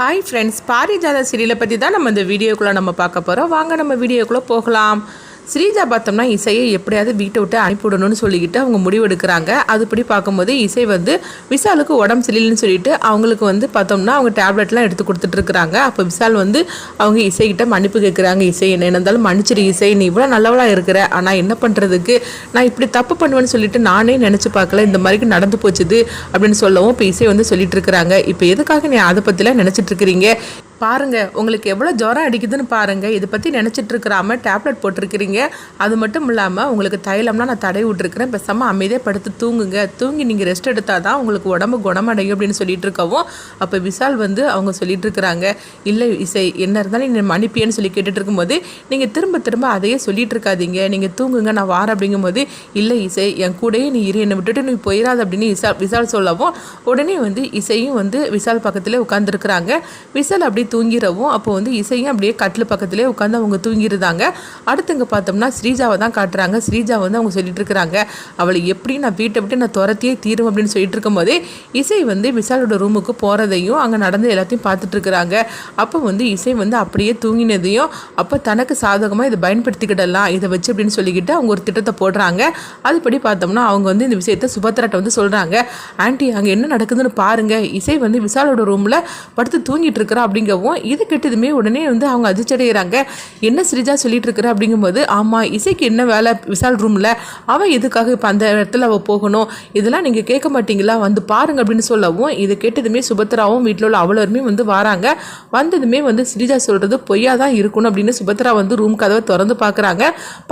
Hi friends பாரிஜாத சீரியலை பற்றி தான் நம்ம இந்த வீடியோக்குள்ளே நம்ம பார்க்க போகிறோம் வாங்க நம்ம வீடியோக்குள்ளே போகலாம். ஸ்ரீஜா பார்த்தோம்னா இசையை எப்படியாவது வீட்டை விட்டு அனுப்பிவிடணும்னு சொல்லிக்கிட்டு அவங்க முடிவெடுக்கிறாங்க அதுபடி பார்க்கும்போது இசை வந்து விசாலுக்கு உடம்பு சரியில்லைன்னு சொல்லிட்டு அவங்களுக்கு வந்து பார்த்தோம்னா அவங்க டேப்லெட்லாம் எடுத்து கொடுத்துட்டு இருக்கிறாங்க. அப்போ விசால் வந்து அவங்க இசைக்கிட்ட மன்னிப்பு கேட்குறாங்க. இசை என்ன இருந்தாலும் மன்னிச்சிரு இசை நீ இவ்வளோ நல்லவளாக இருக்கிற ஆனால் என்ன பண்ணுறதுக்கு நான் இப்படி தப்பு பண்ணுவேன்னு சொல்லிட்டு நானே நினச்சி பார்க்கல. இந்த மாதிரிக்கு நடந்து போச்சுது அப்படின்னு சொல்லவும் இப்போ இசை வந்து சொல்லிட்டு இருக்கிறாங்க. இப்போ எதுக்காக நீ அதை பற்றிலாம் நினச்சிட்டு இருக்கிறீங்க? பாருங்கள் உங்களுக்கு எவ்வளோ ஜுரம் அடிக்குதுன்னு பாருங்கள் இதை பற்றி நினச்சிட்டு இருக்கிறாம டேப்லெட் போட்டிருக்கிறீங்க. அது மட்டும் இல்லாமல் உங்களுக்கு தைலம்லாம் நான் தடை விட்டுருக்கிறேன். பெசாமல் அமைதியாக படுத்து தூங்குங்க. தூங்கி நீங்கள் ரெஸ்ட் எடுத்தால் தான் உங்களுக்கு உடம்பு குணமடையும் அப்படின்னு சொல்லிட்டு இருக்கவும் அப்போ விசால் வந்து அவங்க சொல்லிட்டு இருக்கிறாங்க. இல்லை இசை என்ன இருந்தாலும் நீ மன்னிப்பியன்னு சொல்லி கேட்டுட்டு இருக்கும்போது நீங்கள் திரும்ப திரும்ப அதையே சொல்லிட்டு இருக்காதீங்க. நீங்கள் தூங்குங்க நான் வாரேன். அப்படிங்கும்போது இல்லை இசை என் கூடயே நீ இரு என்னை விட்டுட்டு நீ போயிடாத அப்படின்னு விசால் விசால் சொல்லவும் உடனே வந்து இசையும் வந்து விசால் பக்கத்தில் உட்காந்துருக்குறாங்க விசால் அப்படி தூங்கிடவும் அப்போ வந்து இசையும் அப்படியே கட்டில் பக்கத்துலேயே உட்காந்து அவங்க தூங்கிருந்தாங்க. அடுத்தவங்க பார்த்தோம்னா ஸ்ரீஜாவை தான் காட்டுறாங்க. ஸ்ரீஜா வந்து அவங்க சொல்லிட்டு இருக்கிறாங்க அவளை எப்படி நான் வீட்டை விட்டு நான் துரத்தியே தீரும் அப்படின்னு சொல்லிட்டு இருக்கும்போதே இசை வந்து விசாலோட ரூமுக்கு போகிறதையும் அங்கே நடந்த எல்லாத்தையும் பார்த்துட்டு இருக்கிறாங்க அப்போ வந்து இசை வந்து அப்படியே தூங்கினதையும் அப்போ தனக்கு சாதகமாக இதை பயன்படுத்திக்கிடலாம் இதை வச்சு அப்படின்னு சொல்லிக்கிட்டு அவங்க ஒரு திட்டத்தை போடுறாங்க. அதுபடி பார்த்தோம்னா அவங்க வந்து இந்த விஷயத்த சுபத்ராட்ட வந்து சொல்கிறாங்க ஆன்ட்டி அங்கே என்ன நடக்குதுன்னு பாருங்கள் இசை வந்து விசாலோட ரூமில் படுத்து தூங்கிட்டு இருக்கிறா அப்படிங்கவும் இது கெட்டதுமே உடனே வந்து அவங்க அதிர்ச்சடைகிறாங்க என்ன ஸ்ரீஜா சொல்லிட்டு இருக்கிற அப்படிங்கும்போது ஆமாம் இசைக்கு என்ன வேலை? விசால் ரூமில். அவள் எதுக்காக இப்போ அந்த இடத்துல அவள் போகணும்? இதெல்லாம் நீங்கள் கேட்க மாட்டீங்களா? வந்து பாருங்க அப்படின்னு சொல்லவும் இது கேட்டதுமே சுபத்ராவும் வீட்டில் உள்ள அவ்வளோருமே வந்து வராங்க. வந்ததுமே வந்து ஸ்ரீஜா சொல்கிறது பொய்யா தான் இருக்கணும் அப்படின்னு சுபத்ரா வந்து ரூம் கதவை திறந்து பார்க்குறாங்க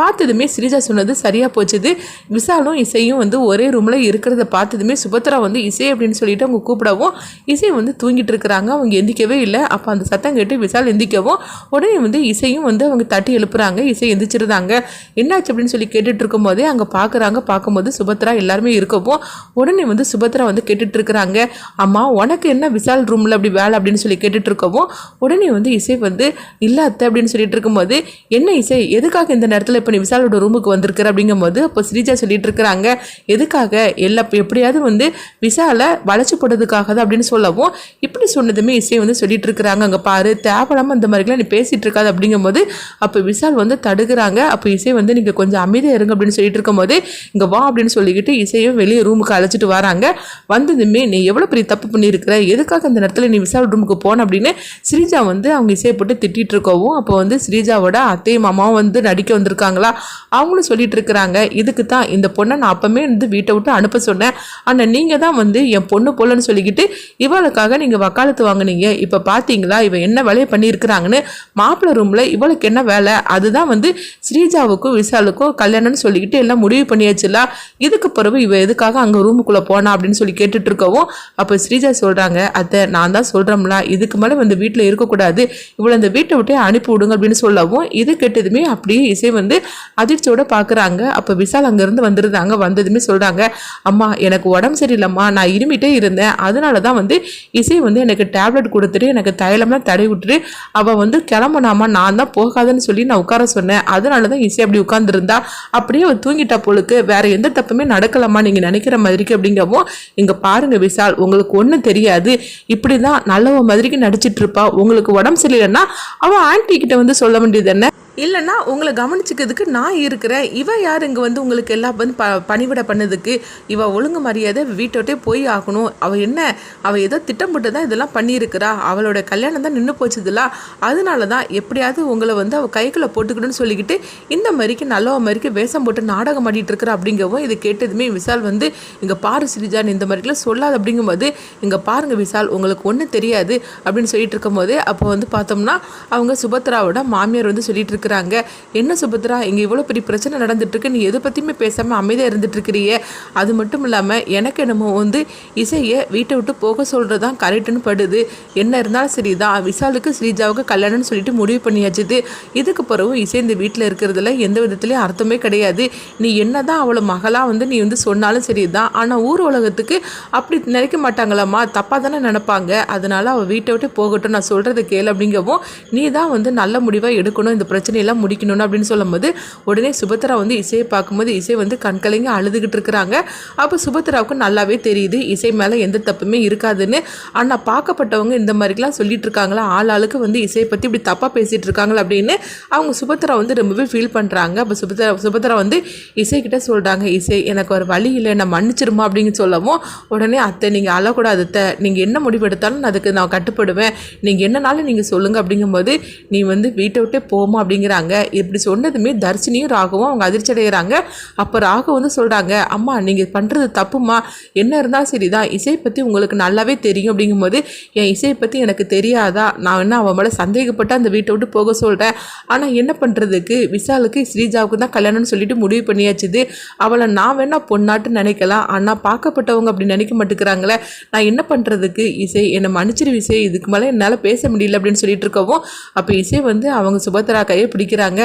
பார்த்ததுமே ஸ்ரீஜா சொன்னது சரியாக போச்சுது. விசாலும் இசையும் வந்து ஒரே ரூமில் இருக்கிறத பார்த்ததுமே சுபத்ரா வந்து இசை அப்படின்னு சொல்லிட்டு அவங்க கூப்பிடவும் இசை வந்து தூங்கிட்டு இருக்கிறாங்க. அவங்க எந்திக்கவே இல்லை. அப்போ அந்த சத்தம் கேட்டு விசால் எந்திக்கவும் உடனே வந்து இசையும் வந்து அவங்க தட்டி எழுப்புறாங்க. இசை எந்திரிச்சிருந்தாங்க. என்னாச்சு அப்படின்னு சொல்லி கேட்டுட்டு இருக்கும்போதே அங்கே பார்க்குறாங்க பார்க்கும்போது சுபத்ரா எல்லாருமே இருக்கவும் உடனே வந்து சுபத்ரா வந்து கேட்டுட்டு இருக்கிறாங்க. அம்மா உனக்கு என்ன விசால் ரூமில் அப்படி வேலை அப்படின்னு சொல்லி கேட்டுட்டு இருக்கவும் உடனே வந்து இசை வந்து இல்லை அத்தை அப்படின்னு சொல்லிட்டு இருக்கும்போது என்ன இசை? எதுக்காக இந்த நேரத்தில் இப்போ நீ விசாலோட ரூமுக்கு வந்திருக்கிற? அப்படிங்கும்போது அப்போ ஸ்ரீஜா சொல்லிட்டு இருக்கிறாங்க எதுக்காக? எல்லா எப்படியாவது வந்து விசாலை வளைச்சு போடுறதுக்காக தான் அப்படின்னு சொல்லவும் இப்படி சொன்னதுமே இசை வந்து சொல்லிட்டு இருக்கிறாங்க. அங்கே பாரு தேவையில்லாமல் இந்த மாதிரிலாம் நீ பேசிட்டு இருக்காது அப்படிங்கும்போது அப்போ விசால் வந்து தடுக்கிறாங்க. அப்போ இசை வந்து நீங்கள் கொஞ்சம் அமைதியாக இருங்க அப்படின்னு சொல்லிட்டு இருக்கும்போது இங்கே வா அப்படின்னு சொல்லிக்கிட்டு இசையும் வெளியே ரூமுக்கு அழைச்சிட்டு வராங்க. வந்ததுமே நீ எவ்வளோ பெரிய தப்பு பண்ணியிருக்கிற? எதுக்காக அந்த நேரத்தில் நீ விசால் ரூமுக்கு போன? அப்படின்னு ஸ்ரீஜா வந்து அவங்க இசையை போட்டு திட்டிட்டு இருக்கவும் அப்போ வந்து ஸ்ரீஜாவோட அத்தையும் மாமாவும் வந்து நடிக்க வந்திருக்காங்களா? அவங்களும் சொல்லிட்டு இருக்கிறாங்க. இதுக்கு தான் இந்த பொண்ணை நான் அப்பமே வந்து வீட்டை விட்டு அனுப்ப சொன்னேன். ஆனால் நீங்கள் தான் வந்து என் பொண்ணு போலன்னு சொல்லிக்கிட்டு இவளுக்காக நீங்கள் வக்காலத்து வாங்குனீங்க. இப்போ பார்த்தீங்களா இவ என்ன வேலையை பண்ணியிருக்கிறாங்கன்னு மாப்பிள்ளை ரூமில் இவளுக்கு என்ன வேலை? அதுதான் வந்து ஸ்ரீஜாவுக்கும் விசாலுக்கும் கல்யாணம்னு சொல்லிக்கிட்டு எல்லாம் முடிவு பண்ணியாச்சுல இதுக்கு பிறகு இவ எதுக்காக அங்கே ரூமுக்குள்ளே போனா அப்படின்னு சொல்லி கேட்டுட்டு இருக்கவும் அப்போ ஸ்ரீஜா சொல்கிறாங்க அத்தை நான் தான் சொல்கிறோம்ல இதுக்கு மேலே வந்து வீட்டில் இருக்கக்கூடாது. இவளை இந்த வீட்டை விட்டே அனுப்பி விடுங்க அப்படின்னு சொல்லவும் இது கேட்டதுமே அப்படியே இசை வந்து அதிர்ச்சியோட பார்க்குறாங்க அப்போ விசால் அங்கேருந்து வந்துருந்தாங்க வந்ததுமே சொல்கிறாங்க அம்மா எனக்கு உடம்பு சரியில்லைம்மா நான் இருமிட்டே இருந்தேன். அதனால தான் வந்து இசை வந்து எனக்கு டேப்லெட் கொடுத்துட்டு எனக்கு தைலம்லாம் தடவி விட்டுட்டு அவள் வந்து கிளம்புனாமா நான் தான் போகாதுன்னு சொல்லி நான் உட்கார சொன்னேன். அதனால தான் இசை அப்படி உட்காந்துருந்தா அப்படியே அவள் தூங்கிட்டா போலுக்கு. வேற எந்த தப்புமே நடக்கலாமா நீங்கள் நினைக்கிற மாதிரிக்கு அப்படிங்கவும் இங்கே பாருங்கள் விசால் உங்களுக்கு ஒன்றும் தெரியாது. இப்படி தான் நல்லவ மாதிரிக்கு நடிச்சிட்டு இருப்பா. உங்களுக்கு உடம்பு சரியில்லைன்னா அவள் ஆண்டி கிட்ட வந்து சொல்ல வேண்டியது என்ன? இல்லைன்னா உங்களை கவனிச்சுக்கிறதுக்கு நான் இருக்கிறேன். இவ யார்? இங்கே வந்து உங்களுக்கு எல்லாம் வந்து ப பணிவிட பண்ணதுக்கு. இவ ஒழுங்கு மரியாதை வீட்டோட்டே போய் ஆகணும். அவள் என்ன? அவள் ஏதோ திட்டமிட்டு தான் இதெல்லாம் பண்ணியிருக்கிறா. அவளோட கல்யாணம் தான் நின்று போச்சுதுல. அதனால தான் எப்படியாவது உங்களை வந்து அவள் கைக்குள்ளே போட்டுக்கணும்னு சொல்லிக்கிட்டு இந்த மாதிரிக்கு நல்லவ மாதிரிக்கு வேஷம் போட்டு நாடகம் ஆடிட்டு இருக்கிறா அப்படிங்கவும் இது கேட்டதுமே விசால் வந்து இங்கே பாரு சிரிஜான் இந்த மாதிரிலாம் சொல்லாது அப்படிங்கும்போது இங்கே பாருங்க விசால் உங்களுக்கு ஒன்றும் தெரியாது அப்படின்னு சொல்லிட்டு இருக்கும்போது அப்போ வந்து பார்த்தோம்னா அவங்க சுபத்ராவோட மாமியார் வந்து சொல்லிட்டு இருக்கிறாங்க. என்ன சுபத்ரா இங்கே இவ்வளோ பெரிய பிரச்சனை நடந்துட்டு இருக்கு நீ எதை பற்றியுமே பேசாமல் அமைதியாக இருந்துட்டுருக்கிறியே. அது மட்டும் இல்லாமல் எனக்கு என்னமோ வந்து இசையை வீட்டை விட்டு போக சொல்கிறது தான் கரெக்டுன்னு படுது. என்ன இருந்தாலும் சரி தான் விசாலுக்கு ஸ்ரீஜாவுக்கு கல்யாணம்னு சொல்லிட்டு முடிவு பண்ணியாச்சுது. இதுக்கு பிறகும் இசை இந்த வீட்டில் இருக்கிறதுல எந்த விதத்துலேயும் அர்த்தமே கிடையாது. நீ என்ன தான் அவளை மகளாக வந்து நீ வந்து சொன்னாலும் சரி தான் ஆனால் ஊர் உலகத்துக்கு அப்படி நினைக்க மாட்டாங்களாம்மா. தப்பாக தானே நினைப்பாங்க. அதனால அவள் வீட்டை விட்டு போகட்டும். நான் சொல்கிறத கேளு அப்படிங்கவும் நீ தான் வந்து நல்ல முடிவாக எடுக்கணும். இந்த பிரச்சனை எல்லாம் முடிக்கணும்னு அப்படின்னு சொல்லும்போது உடனே சுபத்ரா வந்து இசையை பார்க்கும்போது இசை வந்து கண்கலைங்க அழுதுகிட்டு இருக்கிறாங்க. அப்போ சுபத்ராவுக்கு நல்லாவே தெரியுது இசை மேலே எந்த தப்புமே இருக்காதுன்னு. ஆனால் பார்க்கப்பட்டவங்க இந்த மாதிரிலாம் சொல்லிட்டு இருக்காங்களா? ஆள் ஆளுக்கு வந்து இசையை பற்றி இப்படி தப்பாக பேசிகிட்டு இருக்காங்களா அப்படின்னு அவங்க சுபத்ரா வந்து ரொம்பவே ஃபீல் பண்ணுறாங்க அப்போ சுபத்ரா சுபத்ரா வந்து இசைக்கிட்ட சொல்கிறாங்க இசை எனக்கு ஒரு வழி இல்லை நான் மன்னிச்சிருமா? அப்படின்னு சொல்லவும் உடனே அத்தை நீங்கள் அழக்கூடாது அத்தை. நீங்கள் என்ன முடிவெடுத்தாலும் அதுக்கு நான் கட்டுப்படுவேன். நீங்கள் என்னனாலும் நீங்கள் சொல்லுங்கள் அப்படிங்கும்போது நீ வந்து வீட்டை விட்டே போமா அப்படிங்கிறாங்க. இப்படி சொன்னதுமே தர்ஷினியும் ராகவும் அவங்க அதிர்ச்சி அடைகிறாங்க அப்போ ராகு வந்து சொல்கிறாங்க அம்மா நீங்கள் பண்ணுறது தப்புமா என்ன இருந்தால் சரிதான். இசை பற்றி உங்களுக்கு நல்லாவே தெரியும். அப்படிங்கும்போது என் இசையை பற்றி எனக்கு தெரியாதா? நான் என்ன அவன் மேலே சந்தேகப்பட்டு அந்த வீட்டை விட்டு போக சொல்கிறேன் ஆனால் என்ன பண்ணுறதுக்கு விசாலுக்கு ஸ்ரீஜாவுக்கு தான் கல்யாணம்னு சொல்லிட்டு முடிவு பண்ணியாச்சுது. அவளை நான் வேணா பொண்ணாட்டு நினைக்கலாம். ஆனால் பார்க்கப்பட்டவங்க அப்படி நினைக்க மாட்டேங்கிறாங்களே. நான் என்ன பண்ணுறதுக்கு இசை என்னை மன்னிச்சிரு இசை இதுக்கு மேலே என்னால் பேச முடியல. அப்படின்னு சொல்லிட்டு இருக்கவும் அப்போ இசை வந்து அவங்க சுபத்ரா கையை பிடிக்கிறாங்க.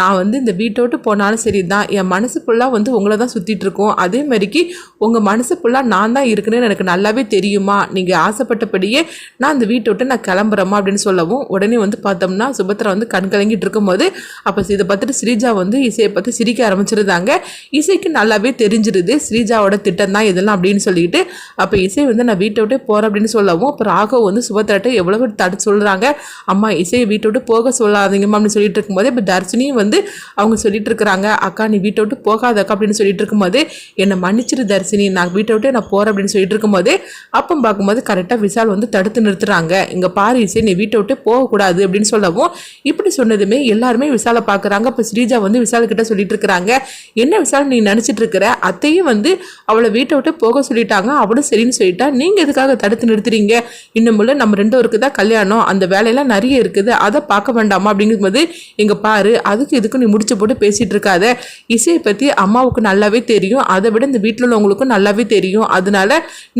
நான் வந்து இந்த வீட்டை விட்டு போனாலும் சரி தான் என் மனசு ஃபுல்லாக வந்து உங்களை தான் சுற்றிட்டுருக்கோம் அதே மாதிரிக்கு உங்கள் மனசு ஃபுல்லாக நான் தான் இருக்குன்னு எனக்கு நல்லாவே தெரியுமா? நீங்கள் ஆசைப்பட்டபடியே நான் அந்த வீட்டை விட்டு நான் கிளம்புறேம்மா அப்படின்னு சொல்லவும் உடனே வந்து பார்த்தோம்னா சுபத்ரா வந்து கண் கலங்கிட்டு இருக்கும்போது அப்போ இதை பார்த்துட்டு ஸ்ரீஜா வந்து இசையை பார்த்து சிரிக்க ஆரம்பிச்சிருந்தாங்க. இசைக்கு நல்லாவே தெரிஞ்சிருது. ஸ்ரீஜாவோட திட்டம் தான் இதெல்லாம் அப்படின்னு சொல்லிட்டு அப்போ இசை வந்து நான் வீட்டை விட்டு போகிறேன் அப்படின்னு சொல்லவும் அப்போ ராகவ் வந்து சுபத்ராட்ட எவ்வளவு தடுத்து சொல்கிறாங்க அம்மா இசையை வீட்டை விட்டு போக சொல்லாதீங்கம்மா அப்படின்னு சொல்லிட்டு இருக்கும்போது இப்போ தர்ஷினியும் வந்து அவங்க சொல்லிட்டு இருக்கிறாங்க அக்கா நீ வீட்டை விட்டு போகாத அக்கா அப்படின்னு சொல்லிட்டு இருக்கும்போது என்னை மன்னிச்சிரு தர்ஷினி நான் வீட்டை விட்டு நான் போகிறேன் அப்படின்னு சொல்லிட்டு இருக்கும்போது அப்போ பார்க்கும்போது கரெக்டாக விஷால் வந்து தடுத்து நிறுத்துறாங்க. இங்கே பாரு இசை நீ வீட்டை விட்டு போகக்கூடாது அப்படின்னு சொல்லவும் இப்படி சொன்னதுமே எல்லாருமே விசாலை பார்க்குறாங்க இப்போ ஸ்ரீஜா வந்து விசால் கிட்ட சொல்லிட்டு இருக்கிறாங்க என்ன விசால் நீ நினச்சிட்டு இருக்கிற அத்தையும் வந்து அவளை வீட்டை விட்டு போக சொல்லிட்டாங்க அவளும் சரின்னு சொல்லிட்டா நீங்கள் எதுக்காக தடுத்து நிறுத்துறீங்க? இன்னும் நம்ம ரெண்டு பேருக்கு தான் கல்யாணம் அந்த வேலையெல்லாம் நிறைய இருக்குது அதை பார்க்க வேண்டாமா? அப்படிங்கும்போது இங்கே பாரு அதுக்கு இதுக்கு நீ முடிச்சு போட்டு பேசிகிட்டு இருக்காத. இசையை பற்றி அம்மாவுக்கு நல்லாவே தெரியும். அதை விட இந்த வீட்டில் உள்ளவங்களுக்கும் நல்லாவே தெரியும். அதனால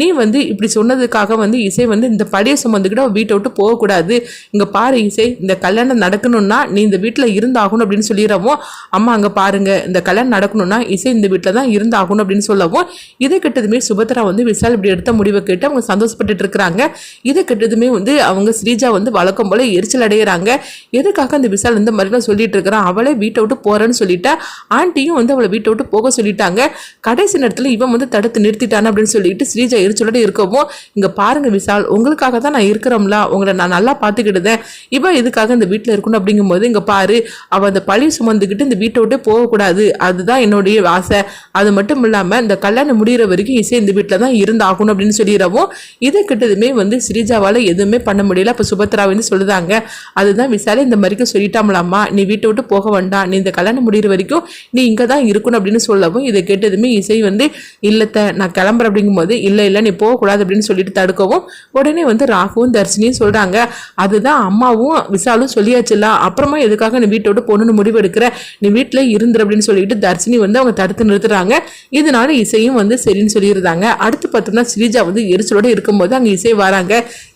நீ வந்து இப்படி சொன்னதுக்காக வந்து இசை வந்து இந்த படியை சுமந்துக்கிட்ட வீட்டை விட்டு போகக்கூடாது. இங்கே பாரு இசை இந்த கல்யாணம் நடக்கணும்னா நீ இந்த வீட்டில் இருந்தாகணும் அப்படின்னு சொல்லிடுறவும் அம்மா அங்கே பாருங்க இந்த கல்யாணம் நடக்கணும்னா இசை இந்த வீட்டில் தான் இருந்தாகணும் அப்படின்னு சொல்லவும் இதை கெட்டதுமே சுபத்ரா வந்து விசால் இப்படி எடுத்த முடிவை கேட்டு அவங்க சந்தோஷப்பட்டுட்டு இருக்கிறாங்க. இதை கெட்டதுமே வந்து அவங்க ஸ்ரீஜா வந்து வழக்கம் போல எரிச்சல் அடைகிறாங்க எதுக்காக அந்த விசால் இந்த மாதிரிலாம் சொல்லிட்டு இருக்கிறான். அவளே வீட்டை விட்டு போறேன்னு சொல்லிட்டா. ஆண்டியும் வந்து அவளை வீட்டை விட்டு போக சொல்லிட்டாங்க. கடைசி நேரத்தில் இவன் வந்து தடுத்து நிறுத்திட்டான் அப்படின்னு சொல்லிட்டு ஸ்ரீஜா எரிச்சலோட இருக்கவும் இங்க பாருங்க விசால் உங்களுக்காக தான் நான் இருக்கிறோம்ல. உங்களை நான் நல்லா பார்த்துக்கிட்டுதேன் இவன் இதுக்காக இந்த வீட்டில் இருக்கணும் அப்படிங்கும்போது இங்க பாரு அவ அந்த பழி சுமந்துக்கிட்டு இந்த வீட்டை விட்டு போகக்கூடாது. அதுதான் என்னுடைய ஆசை. அது மட்டும் இல்லாமல் இந்த கல்யாணம் முடிகிற வரைக்கும் இசை இந்த வீட்டில் தான் இருந்தாகணும் அப்படின்னு சொல்லிடுறவும் இதை கிட்டதுமே வந்து ஸ்ரீஜாவால் எதுவுமே பண்ண முடியல. அப்போ சுபத்ரா வந்து சொல்லுதாங்க அதுதான் விசாலே இந்த மாதிரிக்கு சொல்லிட்டாமலாமா நீ வீட்டை விட்டு போக வேண்டாம். நீ இந்த கல்யாணம் முடிகிற வரைக்கும் நீ இங்கே தான் இருக்கணும் அப்படின்னு சொல்லவும் இதை கேட்டதுமே இசை வந்து இல்லத்த நான் கிளம்புறேன் அப்படிங்கும்போது இல்லை இல்லை நீ போகக்கூடாது அப்படின்னு சொல்லிட்டு தடுக்கவும் உடனே வந்து ராகுவும் தர்ஷினியும் சொல்கிறாங்க அதுதான் அம்மாவும் விசாலும் சொல்லியாச்சுல அப்புறமா எதுக்காக நீ வீட்டை விட்டு போகணுன்னு முடிவு எடுக்கிற? நீ வீட்டில் இருந்துரு அப்படின்னு சொல்லிட்டு தர்ஷினி வந்து அவங்க தடுத்து நிறுத்துறாங்க. இதனால இசையும் வந்து சரின்னு சொல்லியிருந்தாங்க அடுத்து பார்த்தோம்னா ஸ்ரீஜா வந்து எரிச்சலோடு இருக்கும்போது அங்கே இசை வராங்க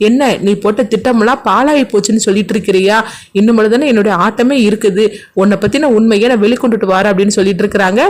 என்ன நீ போட்ட திட்டமெல்லாம் பாலாகி போச்சுன்னு சொல்லிட்டு இருக்கிறியா? இன்னும் தானே என்னுடைய ஆட்டமே இருக்குது. உன்னை பற்றின உண்மையை நான் வெளிக்கொண்டுட்டு வரேன் அப்படின்னு சொல்லிட்டு இருக்கிறாங்க.